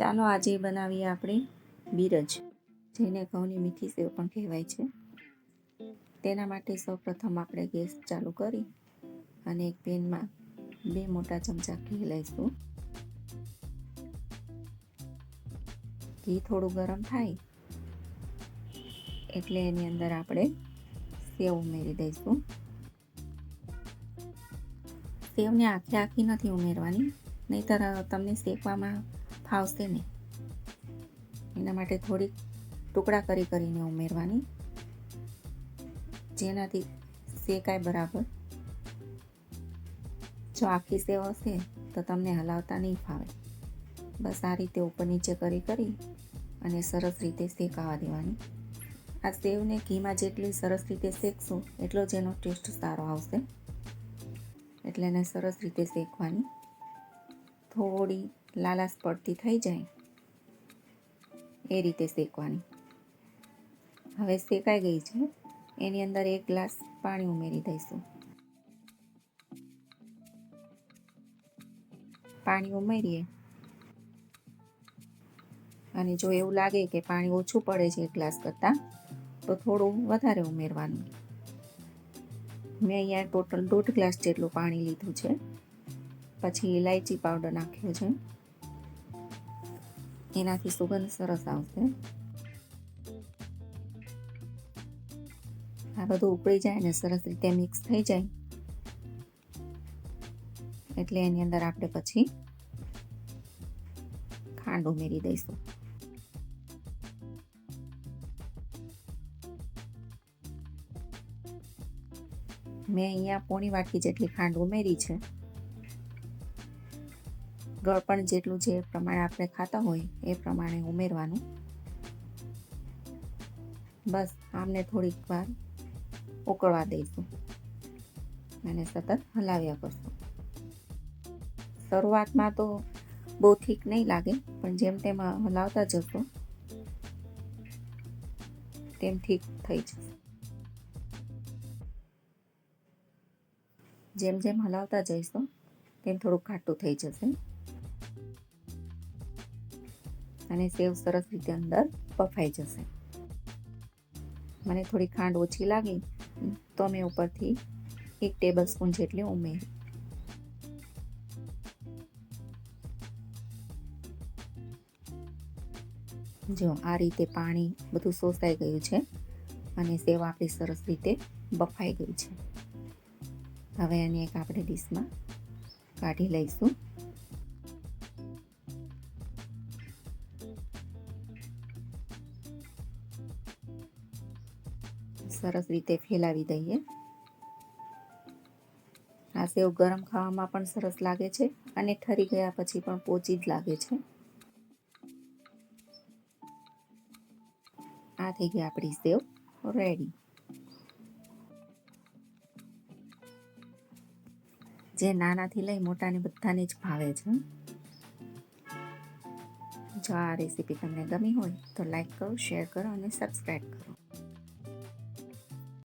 ચાલો આજે બનાવીએ આપણે બીરજ, જેને ઘઉંની મીઠી સેવ પણ કહેવાય છે. તેના માટે સૌપ્રથમ આપણે ગેસ ચાલુ કરી અને એક પેનમાં બે મોટા ચમચા ઘી લઈશું. ઘી થોડું ગરમ થાય એટલે એની અંદર આપણે સેવ ઉમેરી દઈશું. સેવને આખી આખી નથી ઉમેરવાની નહીતર તમને શેકવામાં ફાવશે નહીં. એના માટે થોડીક ટુકડા કરી કરીને ઉમેરવાની. જેનાથી શેકાય બરાબર. જો આખી સેવ હશે, તો તમને હલાવતા નહીં ફાવે. બસ આ રીતે ઉપર નીચે કરી કરી અને સરસ રીતે શેકાવા દેવાની. આ સેવને ઘીમાં જેટલી સરસ રીતે શેકશું, એટલો જ એનો ટેસ્ટ સારો આવશે. એટલે એને સરસ રીતે શેકવાની. થોડી લાલાશ પડતી થઈ જાય. એ રીતે શેકવાની. હવે શેકાઈ ગઈ છે. એની અંદર એક ગ્લાસ પાણી ઉમેરી દઈશું. પાણી ઉમેરીએ. અને જો એવું લાગે કે પાણી ઓછું પડે છે એક ગ્લાસ કરતાં, તો થોડું વધારે ઉમેરવાનું. મેં અહીંયા ટોટલ દોઢ ગ્લાસ જેટલું પાણી લીધું છે. પછી ઇલાયચી પાવડર નાખ્યો છે એનાથી સુગંધ સરસ આવશે. આ બધું ઉકળી જાય ને સરસ રીતે મિક્સ થઈ જાય. એટલે એની અંદર આપણે પછી ખાંડ ઉમેરી દઈશું. મેં અહીંયા પોણી વાટકી જેટલી ખાંડ ઉમેરી છે. ગળપણ જેટલું જે પ્રમાણે આપણે ખાતા હોય એ પ્રમાણે ઉમેરવાનું. બસ, આમને થોડીક વાર ઉકળવા દઈશું અને સતત હલાવ્યા કરશું. શરૂઆતમાં તો બહુ ઠીક નહીં લાગે, પણ જેમ તેમ હલાવતા જશો, તેમ ઠીક થઈ જશે. જેમ જેમ હલાવતા જઈશું, તેમ થોડું ખાટું થઈ જશે. અને સેવ સરસ રીતે અંદર બફાઈ જશે. મને થોડી ખાંડ ઓછી લાગી, તો મેં ઉપરથી એક ટેબલ સ્પૂન જેટલી ઉમેરી. જો આ રીતે પાણી બધું શોષાઈ ગયું છે અને સેવ આપણી સરસ રીતે બફાઈ ગઈ છે. હવે એને એક આપણે ડીશમાં કાઢી લઈશું. સરસ રીતે ફેલાવી દઈએ. આ સેવ ગરમ ખાવામાં પણ સરસ લાગે છે અને ઠરી ગયા પછી પણ પોચી જ લાગે છે. આ થઈ ગઈ આપણી સેવ રેડી જે નાનાથી લઈ મોટાને બધાને જ ભાવે છે. જો આ રેસીપી તમને ગમી હોય તો લાઈક કરો શેર કરો અને સબસ્ક્રાઈબ કરો.